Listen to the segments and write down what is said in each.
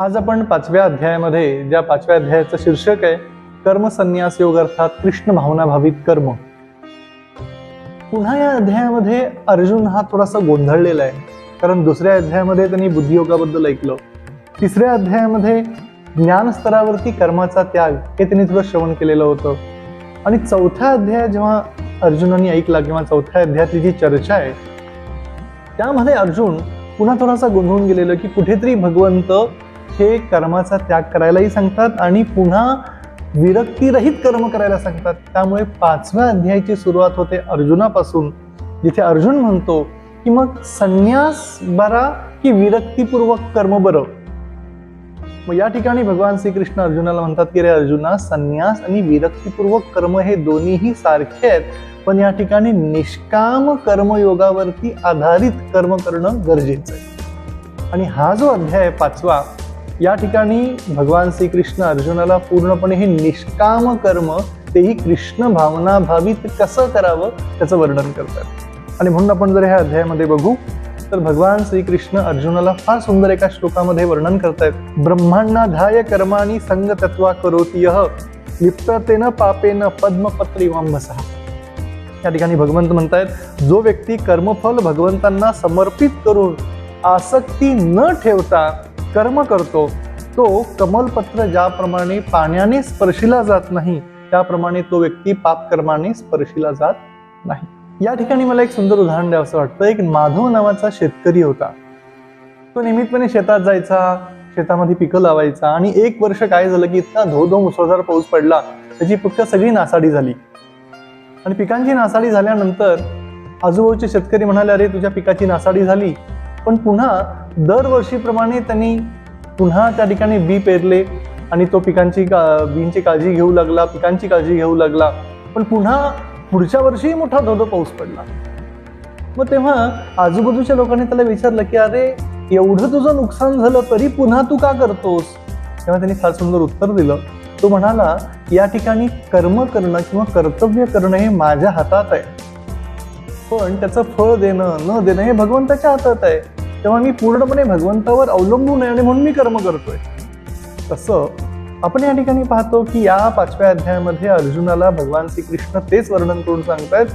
आज आपण पाचव्या अध्यायामध्ये ज्या पाचव्या अध्यायाचं शीर्षक आहे कर्म संन्यास योग अर्थात कृष्ण भावना भावित कर्म. पुन्हा या अध्यायामध्ये अर्जुन हा थोडासा गोंधळलेला आहे. कारण दुसऱ्या अध्यायामध्ये त्यांनी बुद्धियोगाबद्दल ऐकलं. तिसऱ्या अध्यायामध्ये ज्ञान स्तरावरती कर्माचा त्याग हे त्यांनी थोडं श्रवण केलेलं होतं. आणि चौथ्या अध्याय जेव्हा अर्जुनाने ऐकला किंवा चौथ्या अध्यायातली जी चर्चा आहे त्यामध्ये अर्जुन पुन्हा थोडासा गोंधळून गेलेलं की कुठेतरी भगवंत हे कर्माचा त्याग करायलाही सांगतात आणि पुन्हा विरक्तीरहित कर्म करायला सांगतात. त्यामुळे पाचव्या अध्यायाची सुरुवात होते अर्जुनापासून जिथे अर्जुन म्हणतो की मग संन्यास बरा की विरक्तीपूर्वक कर्म बरं? मग या ठिकाणी भगवान श्रीकृष्ण अर्जुनाला म्हणतात की रे अर्जुना संन्यास आणि विरक्तीपूर्वक कर्म हे दोन्हीही सारखे आहेत पण या ठिकाणी निष्काम कर्मयोगावरती आधारित कर्म करणं गरजेचं आहे. आणि हा जो अध्याय आहे पाचवा या ठिकाणी भगवान श्रीकृष्ण अर्जुनाला पूर्णपणे हे निष्काम कर्म तेही कृष्ण भावना भावित कसं करावं त्याचं वर्णन करतात. आणि म्हणून आपण जर ह्या अध्यायामध्ये बघू तर भगवान श्रीकृष्ण अर्जुनाला फार सुंदर एका श्लोकामध्ये वर्णन करतायत. ब्रह्मांडाधाय कर्माणी संग तत्वा करोती यह लिप्ततेन पापेन पद्मपत्री वांभसा या ठिकाणी भगवंत म्हणतायत जो व्यक्ती कर्मफल भगवंतांना समर्पित करून आसक्ती न ठेवता कर्म करतो तो कमलपत्र ज्याप्रमाणे पाण्याने स्पर्शिला जात नाही त्याप्रमाणे तो व्यक्ती पापकर्माने स्पर्शिला जात नाही. या ठिकाणी मला एक सुंदर उदाहरण द्यावं असं वाटतं. एक माधव नावाचा शेतकरी होता. तो नियमितपणे शेतात जायचा शेतामध्ये पिकं लावायचा आणि एक वर्ष काय झालं की इतका धो धो मुसळधार पाऊस पडला त्याची पिकं सगळी नासाडी झाली. आणि पिकांची नासाडी झाल्यानंतर आजूबाजूचे शेतकरी म्हणाले अरे तुझ्या पिकाची नासाडी झाली. पण पुन्हा दरवर्षीप्रमाणे त्यांनी पुन्हा त्या ठिकाणी बी पेरले आणि तो पिकांची का- बींची काळजी घेऊ लागला पिकांची काळजी घेऊ लागला. पण पुन्हा पुढच्या वर्षीही मोठा धोधो पाऊस पडला. मग तेव्हा आजूबाजूच्या लोकांनी त्याला विचारलं की अरे एवढं तुझं नुकसान झालं तरी पुन्हा तू का करतोस? तेव्हा त्यांनी फार सुंदर उत्तर दिलं. तो म्हणाला या ठिकाणी कर्म करणं किंवा कर्तव्य करणं हे माझ्या हातात आहे. पण त्याचं फळ देणं न देणं हे भगवंताच्या हातात आहे. तेव्हा मी पूर्णपणे भगवंतावर अवलंबून आहे आणि म्हणून मी कर्म करतोय. तसं आपण या ठिकाणी पाहतो की या पाचव्या अध्यायामध्ये अर्जुनाला भगवान श्रीकृष्ण तेच वर्णन करून सांगतायत.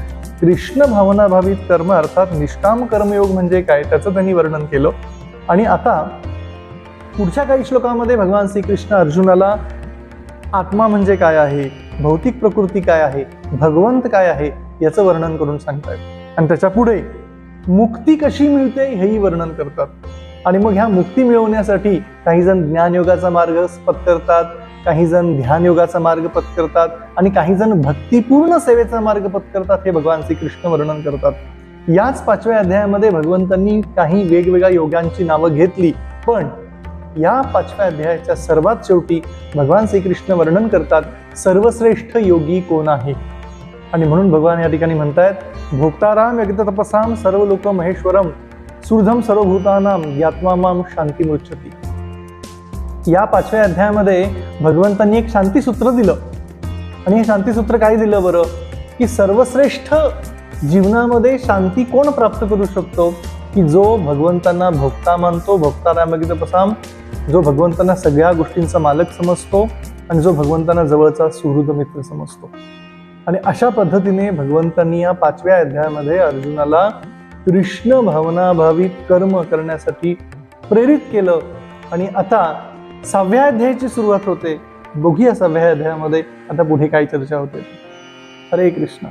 कृष्ण भावनाभावित कर्म अर्थात निष्काम कर्मयोग म्हणजे काय त्याचं त्यांनी वर्णन केलं. आणि आता पुढच्या काही श्लोकामध्ये भगवान श्रीकृष्ण अर्जुनाला आत्मा म्हणजे काय आहे? भौतिक प्रकृती काय आहे? भगवंत काय आहे? याचं वर्णन करून सांगतायत. आणि त्याच्या पुढे मुक्ती कशी मिळते हेही वर्णन करतात. आणि मग ह्या मुक्ती मिळवण्यासाठी काही जण ज्ञानयोगाचा मार्ग पत्करतात काही जण ध्यानयोगाचा मार्ग पत्करतात आणि काही जण भक्तिपूर्ण सेवेचा मार्ग पत्करतात हे भगवान श्रीकृष्ण वर्णन करतात. याच पाचव्या अध्यायामध्ये भगवंतांनी काही वेगवेगळ्या योगांची नावं घेतली पण या पाचव्या अध्यायाच्या सर्वात शेवटी भगवान श्रीकृष्ण वर्णन करतात सर्वश्रेष्ठ योगी कोण आहे? आणि म्हणून भगवान या ठिकाणी म्हणतायत भोक्ताराम यज्ञ तपसाम सर्व लोक महेश्वरम सुरधम सर्वभूतानाम यात्मा माम शांती मृच्छती. या पाचव्या अध्यायामध्ये भगवंतांनी एक शांतीसूत्र दिलं. आणि हे शांतीसूत्र काय दिलं बरं? की सर्वश्रेष्ठ जीवनामध्ये शांती कोण प्राप्त करू शकतो? की जो भगवंतांना भोक्ता मानतो भोक्ताराम यज्ञ तपसाम जो भगवंतांना सगळ्या गोष्टींचा मालक समजतो आणि जो भगवंतांना जवळचा सुहृद मित्र समजतो. आणि अशा पद्धतीने भगवंतांनी या पाचव्या अध्यायामध्ये अर्जुनाला कृष्ण भावनाभावी कर्म करण्यासाठी प्रेरित केलं. आणि आता सहाव्या अध्यायाची सुरुवात होते. बघूया सहाव्या अध्यायामध्ये आता पुढे काय चर्चा होते. हरे कृष्ण.